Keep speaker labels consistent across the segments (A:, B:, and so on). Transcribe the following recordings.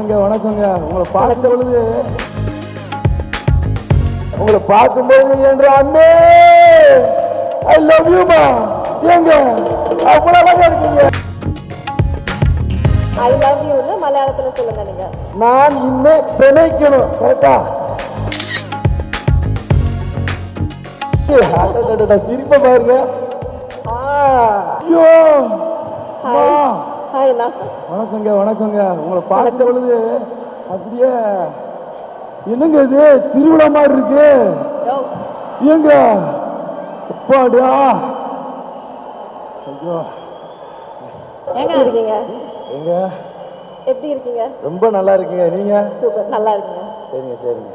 A: வணக்கங்க வணக்கங்க. உங்களை பார்த்த பொழுது உங்களை பார்க்கும்போது என்ற அண்ணே ஐ லவ் யூமா ஏங்க அவ்வளவு அழகா இருக்கீங்க.
B: ஐ லவ் யூன்னு மலையாளத்துல சொல்லுங்க நீங்க.
A: நான் இன்னும் பிணைக்கணும் கரெக்டா சிரிப்பை பாருங்க. ஐயோ வணக்கங்க வணக்கங்க. உங்களை பார்த்த பொழுது அப்படியே என்னங்க இது? திருவிழா மாதிரி இருக்கு. ஏங்க? அப்பாடா ஐயோ.
B: எங்க இருக்கீங்க?
A: எங்க?
B: எப்படி இருக்கீங்க?
A: ரொம்ப நல்லா இருக்கீங்க. நீங்க?
B: சூப்பர். நல்லா இருக்கீங்க.
A: சரிங்க சரிங்க.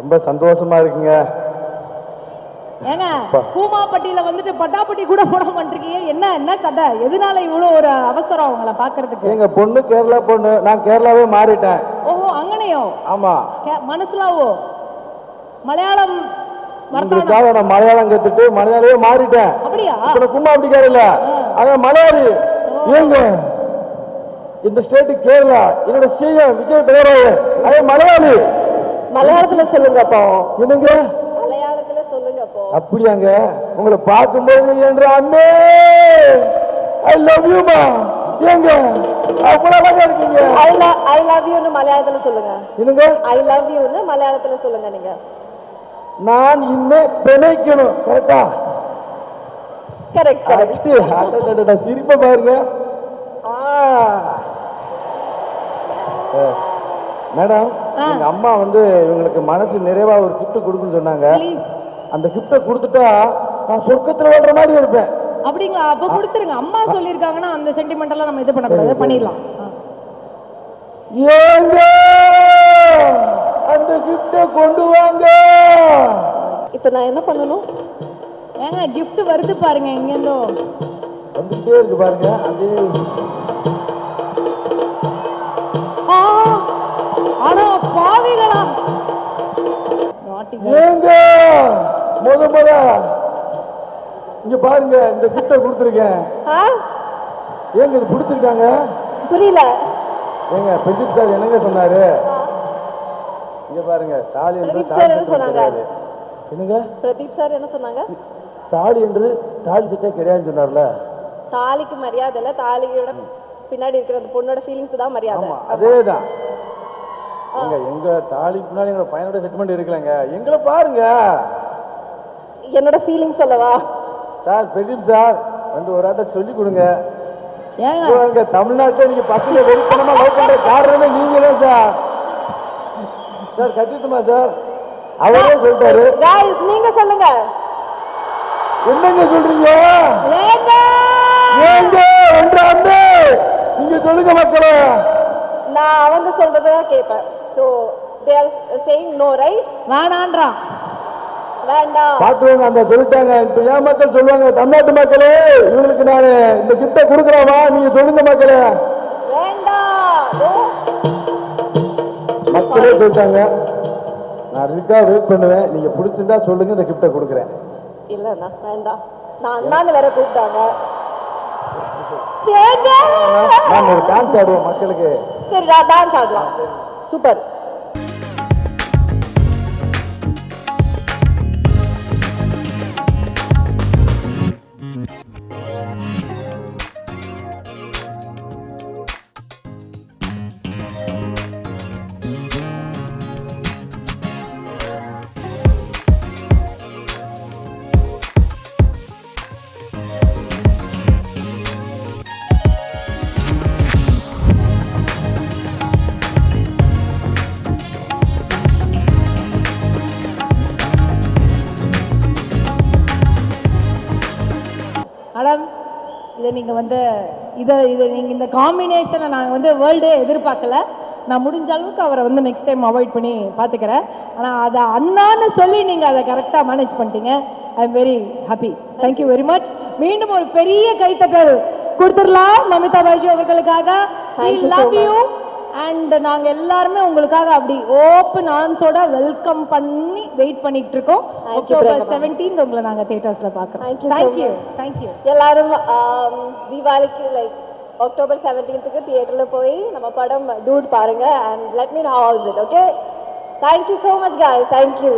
A: ரொம்ப சந்தோஷமா இருக்குங்க.
C: ஏங்க கூமாப்பட்டியில வந்துட்டு பட்டாப்பட்டி கூட போட மாட்டிருக்கீங்க என்ன என்ன கதை எதனால இவ்வளவு ஒரு அவசரம் அவங்கள பாக்குறதுக்கு
A: எங்க பொண்ணு கேரளா பொண்ணு. நான் கேரளாவே மாறிட்டேன்.
C: ஓஹோ அங்கனையோ?
A: ஆமா.
C: கே- மனசுலாவோ? மலையாளம்
A: உங்களுக்காக நான் மலையாளம் கத்துட்டு மலையாளியே மாறிட்டேன்.
C: அப்படியா?
A: கும்மா அப்படிக்காரு இல்ல. அதான் மலையாளி. ஏங்க? இந்த ஸ்டேட் கேரளா. என்னோட சிஎம் விஜய் பேராய அதே மலையாளி.
B: மலையாளத்துல சொல்லுங்க அப்போ
A: என்னங்க?
B: அப்போ.
A: அப்படியாங்க. உங்களை பார்க்கும்போது என்ற அண்ணே ஐ லவ் யூமா ஏங்க அவ்வளவு அழகா இருக்கீங்க.
B: ஐ லவ் ஐ லவ் யூன்னு மலையாளத்துல சொல்லுங்க.
A: என்னங்க?
B: ஐ லவ் யூன்னு மலையாளத்துல சொல்லுங்க நீங்க.
A: நான் இன்னும் பிணைக்கணும். கரெக்டா
B: கரெக்ட் கரெக்ட்
A: சிரிப்பை பாருங்க மேடம் எங்க அம்மா வந்து இவங்களுக்கு மனசு நிறைவா ஒரு கிஃப்ட் கொடுக்குன்னு சொன்னாங்க அந்த கிஃப்ட்டை கொடுத்துட்டா நான் சொர்க்கத்துல வாழ்ற மாதிரி இருப்பேன்.
C: அப்படிங்க அப்ப கொடுத்துருங்க. அம்மா சொல்லியிருக்காங்கன்னா அந்த சென்டிமெண்ட் எல்லாம் நம்ம இது பண்ணக்கூடாது. பண்ணிடலாம்.
A: ஏங்க! அந்த கிஃப்டை கொண்டு வாங்க!
B: இப்போ நான் என்ன பண்ணணும்?
C: ஏங்க gift வருது பாருங்க எங்கேருந்தோ
A: வந்துகிட்டே இருக்கு பாருங்க அதே.
C: ஆனா பாவிகளா.
A: ஏங்க! முத முத இங்க பாருங்க இந்த கிஃப்டை கொடுத்துருக்கேன். ஏங்க இது பிடிச்சிருக்காங்க?
B: புரியல.
A: ஏங்க பிரதீப் சார் என்னங்க சொன்னாரு? இங்க பாருங்க தாலி
B: பிரதீப் சார் என்ன சொன்னாங்க?
A: என்னங்க?
B: பிரதீப் சார் என்ன சொன்னாங்க?
A: தாலி என்று தாலி சட்டே கிடையாதுன்னு சொன்னார்ல.
B: தாலிக்கு மரியாதை இல்ல தாலியோட பின்னாடி இருக்கிற அந்த பொண்ணோட ஃபீலிங்ஸ் தான் மரியாதை.
A: அதேதான். எங்க எங்க தாலி பின்னாடி எங்க பையனோட செட்டில்மெண்ட் இருக்கலங்க எங்களை பாருங்க.
B: என்னோட ஃபீலிங்ஸ் சொல்லவா?
A: சார் பிரதீப் சார் வந்து ஒரு ஆட்ட சொல்லி கொடுங்க.
C: ஏங்க?
A: தமிழ்நாட்டுல நீங்க பசங்க வெறித்தனமா லவ் பண்ற காரணமே நீங்க தான் சார். சார் கட்டிட்டுமா சார் அவரே சொல்லிட்டாரு.
B: காய்ஸ் நீங்க சொல்லுங்க.
A: என்னங்க சொல்றீங்க?
C: ஏங்க?
A: ஏங்க? அண்ணே நீங்க சொல்லுங்க மக்களே.
B: நான் அவங்க சொல்றதை தான் கேட்பேன். So they are saying no right
C: வேணான்றான்.
A: பாத்துவாங்க அந்த சொல்லிட்டாங்க. இப்ப ஏன் மக்கள் சொல்லுவாங்க தமிழ்நாட்டு மக்களே இவங்களுக்கு நான் இந்த கிஃப்டை கொடுக்குறவா நீங்க சொல்லுங்க மக்களே. மக்களே சொல்லிட்டாங்க. நான் இருக்கா வெயிட் பண்ணுவேன். நீங்க பிடிச்சிருந்தா சொல்லுங்க இந்த கிஃப்டை கொடுக்குறேன்.
B: இல்லண்ணா வேண்டாம். நான் அண்ணான்னு வேற கூப்பிட்டாங்க.
A: நான் ஒரு டான்ஸ் ஆடுவோம் மக்களுக்கு.
B: சரி டான்ஸ் ஆடலாம். சூப்பர்.
C: இதை நீங்க வந்து இதை இதை நீங்க இந்த காம்பினேஷனை நான் வந்து வேர்ல்டே எதிர்பார்க்கல. நான் முடிஞ்ச அளவுக்கு அவரை வந்து நெக்ஸ்ட் டைம் அவாய்ட் பண்ணி பார்த்துக்கிறேன் ஆனால் அதை அண்ணான்னு சொல்லி நீங்கள் அதை கரெக்டாக மேனேஜ் பண்ணிட்டீங்க. I am very happy thank you very much மீண்டும் ஒரு பெரிய கைத்தட்டல் கொடுத்துடலாம். மமிதா பாய்ஜி அவர்களுக்காக.
B: So
C: லவ் யூ அண்ட் நாங்க எல்லாருமே உங்களுக்காக அப்படி ஓப்பன் ஆர்ம்ஸோட வெல்கம் பண்ணி வெயிட் பண்ணிட்டு இருக்கோம் அக்டோபர். செவன்டீன் உங்களை நாங்க தியேட்டர்ஸ்ல பார்க்குறோம்.
B: Thank you so
C: thank you. Thank you
B: எல்லாரும் ஆம், தீபாவளிக்கு லைக் அக்டோபர் செவன்டீன்த்துக்கு தியேட்டரில் போய் நம்ம படம் டூட் பாருங்க and let me have it okay thank you so much guys thank you